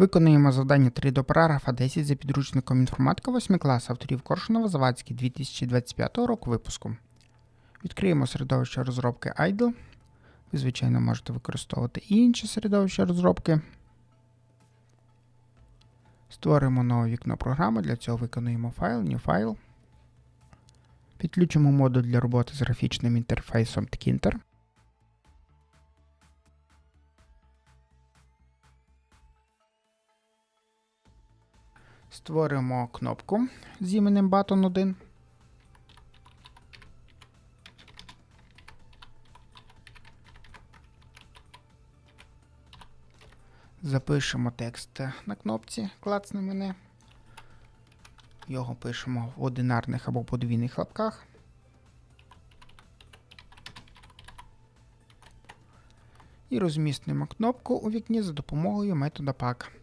Виконуємо завдання 3 до параграфа 10 за підручником інформатика 8 клас авторів Коршунова Завадський 2025 року випуску. Відкриємо середовище розробки IDLE. Ви, звичайно, можете використовувати і інші середовища розробки. Створимо нове вікно програми. Для цього виконуємо файл, New File. Підключимо модуль для роботи з графічним інтерфейсом Tkinter. Створимо кнопку з іменем Button 1. Запишемо текст на кнопці клацне мене. Його пишемо в одинарних або подвійних лапках. І розмістимо кнопку у вікні за допомогою метода pack.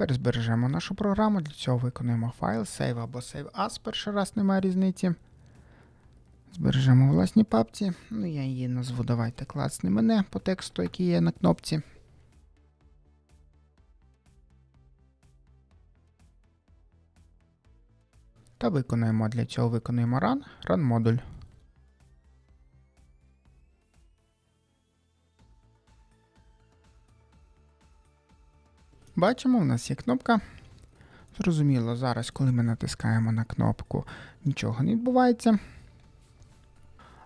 Тепер збережемо нашу програму. Для цього виконуємо файл save або save as. Перший раз немає різниці. Збережемо в власній папці. Ну, я її назву давайте класне мене по тексту, який є на кнопці. Та виконуємо для цього виконуємо run, run модуль. Бачимо, у нас є кнопка. Зрозуміло, зараз, коли ми натискаємо на кнопку, нічого не відбувається.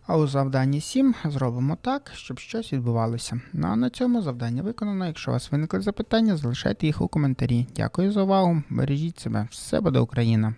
А у завданні 7 зробимо так, щоб щось відбувалося. Ну а на цьому завдання виконано. Якщо у вас виникли запитання, залишайте їх у коментарі. Дякую за увагу. Бережіть себе. Все буде Україна!